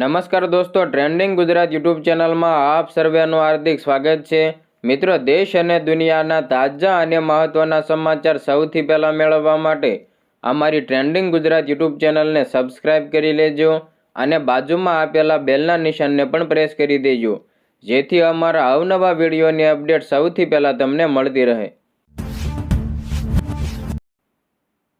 નમસ્કાર દોસ્તો trending Gujarat YouTube ચેનલમાં આપ સર્વેનું હાર્દિક સ્વાગત છે. મિત્રો, દેશ અને દુનિયાના તાજા અને મહત્ત્વના સમાચાર સૌથી પહેલાં મેળવવા માટે અમારી ટ્રેન્ડિંગ ગુજરાત યુટ્યુબ ચેનલને સબસ્ક્રાઇબ કરી લેજો અને બાજુમાં આપેલા બેલના નિશાનને પણ પ્રેસ કરી દેજો. જેથી અમારા અવનવા વિડીયોની અપડેટ સૌથી પહેલાં તમને મળતી રહે.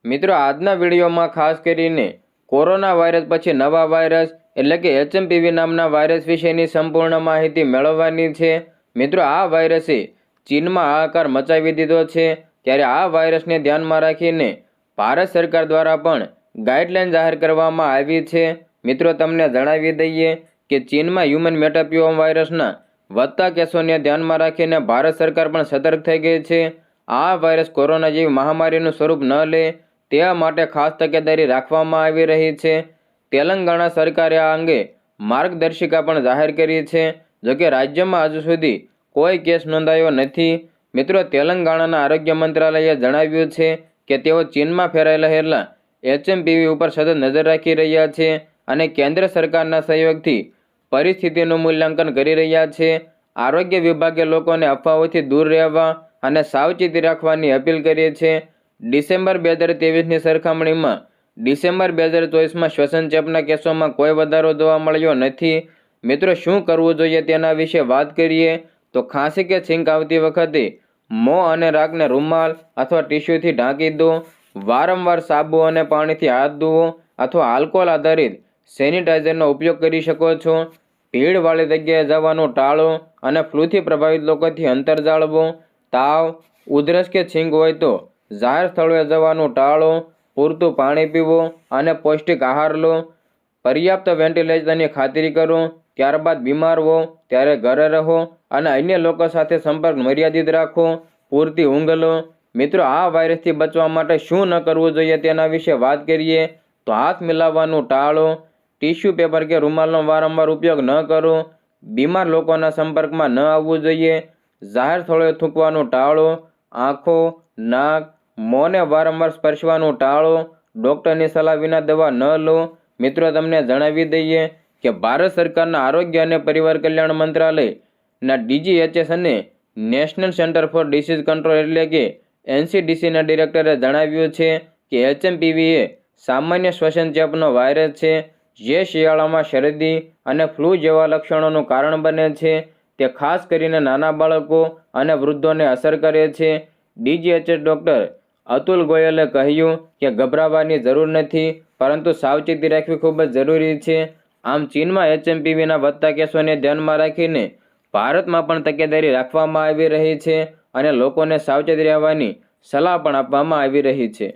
મિત્રો, આજના વિડીયોમાં ખાસ કરીને કોરોના વાયરસ પછી નવા વાયરસ એટલે કે એચએમપીવી નામના વાયરસ વિશેની સંપૂર્ણ માહિતી મેળવવાની છે. મિત્રો, આ વાયરસે ચીનમાં હાહાકાર મચાવી દીધો છે. ત્યારે આ વાયરસને ધ્યાનમાં રાખીને ભારત સરકાર દ્વારા પણ ગાઈડલાઈન જાહેર કરવામાં આવી છે. મિત્રો, તમને જણાવી દઈએ કે ચીનમાં હ્યુમન મેટાપ્યોમ વાયરસના વધતા કેસોને ધ્યાનમાં રાખીને ભારત સરકાર પણ સતર્ક થઈ ગઈ છે. આ વાયરસ કોરોના જેવી મહામારીનું સ્વરૂપ ન લે, તે માટે ખાસ તકેદારી રાખવામાં આવી રહી છે. તેલંગાણા સરકારે આ અંગે માર્ગદર્શિકા પણ જાહેર કરી છે. જોકે રાજ્યમાં હજુ સુધી કોઈ કેસ નોંધાયો નથી. મિત્રો, તેલંગાણાના આરોગ્ય મંત્રાલયે જણાવ્યું છે કે તેઓ ચીનમાં ફેરાઈ રહેલા એચએમપીવી ઉપર સતત નજર રાખી રહ્યા છે અને કેન્દ્ર સરકારના સહયોગથી પરિસ્થિતિનું મૂલ્યાંકન કરી રહ્યા છે. આરોગ્ય વિભાગે લોકોને અફવાઓથી દૂર રહેવા અને સાવચેતી રાખવાની અપીલ કરી છે. ડિસેમ્બર બે હજાર તેવીસની સરખામણીમાં ડિસેમ્બર બે હજાર ચોવીસમાં શ્વસન ચેપના કેસોમાં કોઈ વધારો જોવા મળ્યો નથી. મિત્રો, શું કરવું જોઈએ તેના વિશે વાત કરીએ તો ખાંસી કે છીંક આવતી વખતે મોં અને રાખને રૂમાલ અથવા ટીશ્યુથી ઢાંકી દો. વારંવાર સાબુ અને પાણીથી હાથ ધોવો અથવા આલ્કોહોલ આધારિત સેનિટાઈઝરનો ઉપયોગ કરી શકો છો. ભીડવાળી જગ્યાએ જવાનું ટાળો અને ફ્લૂથી પ્રભાવિત લોકોથી અંતર જાળવો. તાવ, ઉધરસ કે છીંક હોય તો જાહેર સ્થળોએ જવાનું ટાળો. પૂરતું પાણી પીવો અને પૌષ્ટિક આહાર લો. પર્યાપ્ત વેન્ટિલેશનની ખાતરી કરો. ત્યારબાદ બીમાર હો, ત્યારે ઘરે રહો અને અન્ય લોકો સાથે સંપર્ક મર્યાદિત રાખો. પૂરતી ઊંઘ લો. મિત્રો, આ વાયરસથી બચવા માટે શું ન કરવું જોઈએ તેના વિશે વાત કરીએ તો હાથ મિલાવવાનું ટાળો. ટીશ્યુ પેપર કે રૂમાલનો વારંવાર ઉપયોગ ન કરો. બીમાર લોકોના સંપર્કમાં ન આવવું જોઈએ. જાહેર સ્થળોએ થૂંકવાનું ટાળો. આંખો, નાક મોંને વારંવાર સ્પર્શવાનું ટાળો, ડૉક્ટરની સલાહ વિના દવા ન લો. મિત્રો, તમને જણાવી દઈએ કે ભારત સરકારના આરોગ્ય અને પરિવાર કલ્યાણ મંત્રાલયના ડીજીએચએસ અને national centre for disease control એટલે કે એનસીડીસીના ડિરેક્ટરે જણાવ્યું છે કે એચએમપીવી એ સામાન્ય શ્વસન ચેપનો વાયરસ છે, જે શિયાળામાં શરદી અને ફ્લૂ જેવા લક્ષણોનું કારણ બને છે. તે ખાસ કરીને નાના બાળકો અને વૃદ્ધોને અસર કરે છે. ડીજીએચએસ ડૉક્ટર અતુલ ગોયલે કહ્યું કે ગભરાવાની જરૂર નથી, પરંતુ સાવચેતી રાખવી ખૂબ જ જરૂરી છે. આમ ચીનમાં એચએમપીવીના વધતા કેસોને ધ્યાનમાં રાખીને ભારતમાં પણ તકેદારી રાખવામાં આવી રહી છે અને લોકોને સાવચેત રહેવાની સલાહ પણ આપવામાં આવી રહી છે.